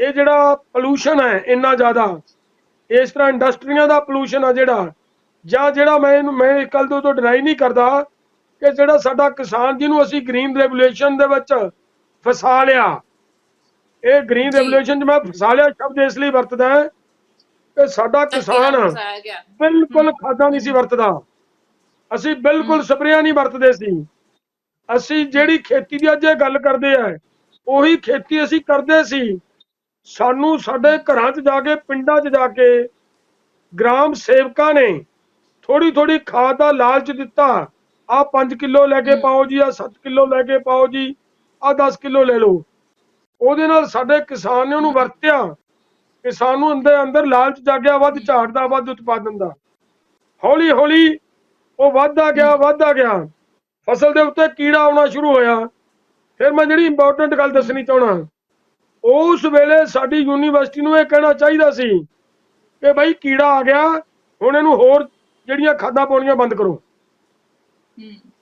ਇਹ ਜਿਹੜਾ ਪੋਲੂਸ਼ਨ ਹੈ ਇੰਨਾ ਜ਼ਿਆਦਾ ਇਸ ਤਰ੍ਹਾਂ ਇੰਡਸਟਰੀਆਂ ਦਾ ਪੋਲੂਸ਼ਨ ਆ ਜਿਹੜਾ ਜਾਂ ਜਿਹੜਾ ਮੈਂ ਇਹਨੂੰ ਮੈਂ ਇਸ ਗੱਲ ਤੋਂ ਤੋਂ ਡਰਾਈ ਨਹੀਂ ਕਰਦਾ ਕਿ ਜਿਹੜਾ ਸਾਡਾ ਕਿਸਾਨ ਜਿਹਨੂੰ ਅਸੀਂ ਗ੍ਰੀਨ ਰੈਵੋਲੂਸ਼ਨ ਦੇ ਵਿੱਚ ਫਸਾ ਲਿਆ ਇਹ ਗ੍ਰੀਨ। ਰੈਵੋਲੂਸ਼ਨ 'ਚ ਮੈਂ ਫਸਾ ਲਿਆ ਸ਼ਬਦ ਇਸ ਲਈ ਵਰਤਦਾ ਹੈ ਕਿ ਸਾਡਾ ਕਿਸਾਨ ਬਿਲਕੁਲ ਖਾਦਾਂ ਨਹੀਂ ਸੀ ਵਰਤਦਾ ਅਸੀਂ ਬਿਲਕੁਲ ਸਪਰੇਆਂ ਨਹੀਂ ਵਰਤਦੇ ਸੀ ਅਸੀਂ ਜਿਹੜੀ ਖੇਤੀ ਦੀ ਅੱਜ ਇਹ ਗੱਲ ਕਰਦੇ ਆ ਉਹੀ ਖੇਤੀ ਅਸੀਂ ਕਰਦੇ ਸੀ ਸਾਨੂੰ ਸਾਡੇ ਘਰਾਂ 'ਚ ਜਾ ਕੇ, ਪਿੰਡਾਂ 'ਚ ਜਾ ਕੇ ਗ੍ਰਾਮ ਸੇਵਕਾਂ ਨੇ ਥੋੜੀ ਥੋੜੀ ਖਾਦ ਦਾ ਲਾਲਚ ਦਿੱਤਾ। ਆ 5 ਕਿਲੋ ਲੈ ਕੇ ਪਾਓ ਜੀ ਆ 7 ਕਿਲੋ ਲੈ ਕੇ ਪਾਓ ਜੀ ਆ 10 ਕਿਲੋ ਲੈ ਲਓ। ਉਹਦੇ ਨਾਲ ਸਾਡੇ ਕਿਸਾਨ ਨੇ ਉਹਨੂੰ ਵਰਤਿਆ। ਕਿਸਾਨ ਨੂੰ ਅੰਦਰ ਅੰਦਰ ਲਾਲਚ ਜਾਗਿਆ, ਵੱਧ ਝਾੜ ਦਾ, ਵੱਧ ਉਤਪਾਦਨ ਦਾ। ਹੌਲੀ ਹੌਲੀ ਉਹ ਵੱਧਦਾ ਗਿਆ ਵੱਧਦਾ ਗਿਆ। ਫਸਲ ਦੇ ਉੱਤੇ ਕੀੜਾ ਆਉਣਾ ਸ਼ੁਰੂ ਹੋਇਆ। ਫਿਰ ਮੈਂ ਜਿਹੜੀ ਇੰਪੋਰਟੈਂਟ ਗੱਲ ਦੱਸਣੀ ਚਾਹਣਾ ਉਸ ਵੇਲੇ ਸਾਡੀ ਯੂਨੀਵਰਸਿਟੀ ਨੂੰ ਇਹ ਕਹਿਣਾ ਚਾਹੀਦਾ ਸੀ ਕਿ ਭਾਈ ਕੀੜਾ ਆ ਗਿਆ ਹੁਣ ਇਹਨੂੰ ਹੋਰ ਜਿਹੜੀਆਂ ਖਾਦਾਂ ਪਾਉਣੀਆਂ ਬੰਦ ਕਰੋ।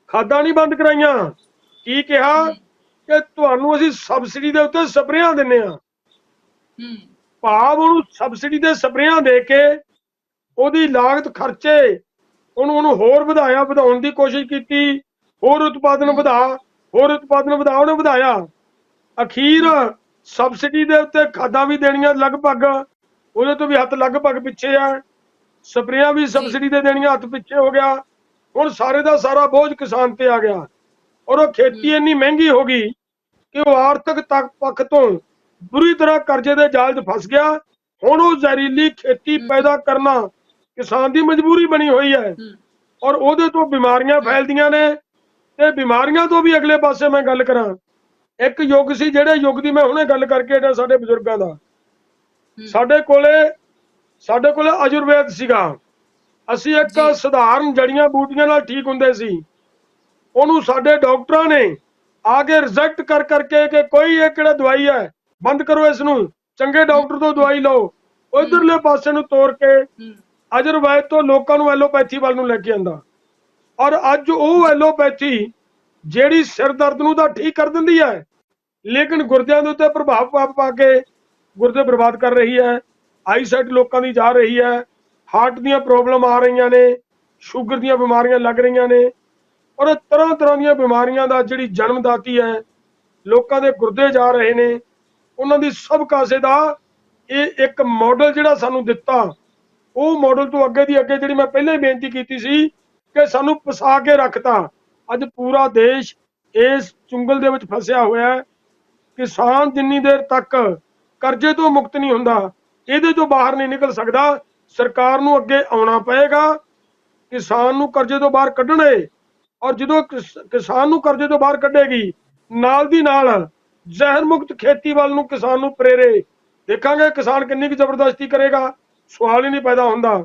ਖਾਦਾਂ ਨਹੀਂ ਬੰਦ ਕਰਾਈਆਂ। ਕੀ ਕਿਹਾ? ਕਿ ਤੁਹਾਨੂੰ ਅਸੀਂ ਸਬਸਿਡੀ ਦੇ ਉੱਤੇ ਸਪਰੇਆਂ ਦਿੰਨੇ ਆ। ਹੂੰ। ਭਾਵ ਉਹਨੂੰ ਸਬਸਿਡੀ ਦੇ ਸਪਰੇਆਂ ਦੇ ਕੇ ਉਹਦੀ ਲਾਗਤ ਖਰਚੇ ਉਹਨੂੰ ਉਹਨੂੰ ਹੋਰ ਵਧਾਇਆ ਵਧਾਉਣ ਦੀ ਕੋਸ਼ਿਸ਼ ਕੀਤੀ ਹੋਰ ਉਤਪਾਦਨ ਵਧਾ ਹੋਰ ਉਤਪਾਦਨ ਵਧਾ ਉਹਨੇ ਵਧਾਇਆ। ਅਖੀਰ ਸਬਸਿਡੀ ਦੇ ਉੱਤੇ ਖਾਦਾਂ ਵੀ ਦੇਣੀਆਂ ਲਗਭਗ ਉਹਦੇ ਤੋਂ ਵੀ ਹੱਥ ਲਗਭਗ ਪਿੱਛੇ ਆ। ਸਪਰੇਆਂ ਵੀ ਸਬਸਿਡੀ ਦੇ ਦੇਣੀਆਂ ਹੱਥ ਪਿੱਛੇ ਹੋ ਗਿਆ। ਹੁਣ ਸਾਰੇ ਦਾ ਸਾਰਾ ਬੋਝ ਕਿਸਾਨ ਤੇ ਆ ਗਿਆ। ਔਰ ਉਹ ਖੇਤੀ ਇੰਨੀ ਮਹਿੰਗੀ ਹੋ ਗਈ ਕਿ ਉਹ ਆਰਥਿਕ ਤੱਕ ਪੱਖ ਤੋਂ ਬੁਰੀ ਤਰ੍ਹਾਂ ਕਰਜ਼ੇ ਦੇ ਜਾਲ 'ਚ ਫਸ ਗਿਆ। ਹੁਣ ਉਹ ਜ਼ਹਿਰੀਲੀ ਖੇਤੀ ਪੈਦਾ ਕਰਨਾ ਕਿਸਾਨ ਦੀ ਮਜਬੂਰੀ ਬਣੀ ਹੋਈ ਹੈ। ਔਰ ਉਹਦੇ ਤੋਂ ਬਿਮਾਰੀਆਂ ਫੈਲਦੀਆਂ ਨੇ ਤੇ ਬਿਮਾਰੀਆਂ ਤੋਂ ਵੀ ਅਗਲੇ ਪਾਸੇ ਮੈਂ ਗੱਲ ਕਰਾਂ। ਇੱਕ ਯੁੱਗ ਸੀ ਜਿਹੜੇ ਯੁੱਗ ਦੀ ਮੈਂ ਹੁਣੇ ਗੱਲ ਕਰਕੇ ਹਟਿਆ ਸਾਡੇ ਬਜ਼ੁਰਗਾਂ ਦਾ। ਸਾਡੇ ਕੋਲੇ ਸਾਡੇ ਕੋਲੇ ਅਜੁਰਵੇਦ ਸੀਗਾ। ਅਸੀਂ ਇੱਕ। ਸਧਾਰਨ ਜੜੀਆਂ ਬੂਟੀਆਂ ਨਾਲ ਠੀਕ ਹੁੰਦੇ ਸੀ। ਉਹਨੂੰ ਸਾਡੇ ਡਾਕਟਰਾਂ ਨੇ ਆ ਕੇ ਰਿਜੈਕਟ ਕਰ ਕਰਕੇ ਕਿ ਕੋਈ ਇਹ ਕਿਹੜਾ ਦਵਾਈ ਹੈ ਬੰਦ ਕਰੋ ਇਸ ਨੂੰ ਚੰਗੇ ਡਾਕਟਰ ਤੋਂ ਦਵਾਈ ਲਓ। ਉਹ ਇਧਰਲੇ ਪਾਸੇ ਨੂੰ ਤੋੜ ਕੇ ਹੂੰ। ਅਜਰਵੈਦ ਤੋਂ ਲੋਕਾਂ ਨੂੰ ਐਲੋਪੈਥੀ ਵੱਲ ਨੂੰ ਲੈ ਕੇ ਆਂਦਾ। ਔਰ ਅੱਜ ਉਹ ਐਲੋਪੈਥੀ ਜਿਹੜੀ ਸਿਰ ਦਰਦ ਨੂੰ ਤਾਂ ਠੀਕ ਕਰ ਦਿੰਦੀ ਹੈ, ਲੇਕਿਨ ਗੁਰਦਿਆਂ ਦੇ ਉੱਤੇ ਪ੍ਰਭਾਵ ਪਾ ਪਾ ਕੇ ਗੁਰਦੇ ਬਰਬਾਦ ਕਰ ਰਹੀ ਹੈ ਆਈਸਾਈਟ ਲੋਕਾਂ ਦੀ ਜਾ ਰਹੀ ਹੈ, ਹਾਰਟ ਦੀਆਂ ਪ੍ਰੋਬਲਮ ਆ ਰਹੀਆਂ ਨੇ, ਸ਼ੂਗਰ ਦੀਆਂ ਬਿਮਾਰੀਆਂ ਲੱਗ ਰਹੀਆਂ ਨੇ, ਔਰ ਤਰ੍ਹਾਂ ਤਰ੍ਹਾਂ ਦੀਆਂ ਬਿਮਾਰੀਆਂ ਦਾ ਜਿਹੜੀ ਜਨਮਦਾਤੀ ਹੈ, ਲੋਕਾਂ ਦੇ ਗੁਰਦੇ ਜਾ ਰਹੇ ਨੇ, ਉਹਨਾਂ ਦੀ ਸਭ ਕਾਸੇ ਦਾ ਇਹ ਇੱਕ ਮਾਡਲ ਜਿਹੜਾ ਸਾਨੂੰ ਦਿੱਤਾ, ਉਹ ਮਾਡਲ ਤੋਂ ਅੱਗੇ ਦੀ ਅੱਗੇ ਜਿਹੜੀ ਮੈਂ ਪਹਿਲਾਂ ਹੀ ਬੇਨਤੀ ਕੀਤੀ ਸੀ, ਕਿ ਸਾਨੂੰ ਫਸਾ ਕੇ ਰੱਖਤਾ। ਅੱਜ ਪੂਰਾ ਦੇਸ਼ ਇਸ ਚੁੰਗਲ ਦੇ ਵਿੱਚ ਫਸਿਆ ਹੋਇਆ ਹੈ ਕਿਸਾਨ ਜਿੰਨੀ ਦੇਰ ਤੱਕ ਕਰਜ਼ੇ ਤੋਂ ਮੁਕਤ ਨਹੀਂ ਹੁੰਦਾ, ਇਹਦੇ ਤੋਂ ਬਾਹਰ ਨਹੀਂ ਨਿਕਲ ਸਕਦਾ, ਸਰਕਾਰ ਨੂੰ ਅੱਗੇ ਆਉਣਾ ਪਏਗਾ। ਕਿਸਾਨ ਨੂੰ ਕਰਜ਼ੇ ਤੋਂ ਬਾਹਰ ਕੱਢਣੇ ਔਰ ਜਦੋਂ ਕਿਸਾਨ ਨੂੰ ਕਰਜ਼ੇ ਤੋਂ ਬਾਹਰ ਕੱਢੇਗੀ, ਨਾਲ ਦੀ ਨਾਲ ਜ਼ਹਿਰ ਮੁਕਤ ਖੇਤੀ ਵੱਲ ਨੂੰ ਕਿਸਾਨ ਨੂੰ ਪ੍ਰੇਰੇ ਦੇਖਾਂਗੇ, ਕਿਸਾਨ ਕਿੰਨੀ ਕੁ ਜ਼ਬਰਦਸਤੀ ਕਰੇਗਾ, ਸਵਾਲ ਹੀ ਨਹੀਂ ਪੈਦਾ ਹੁੰਦਾ।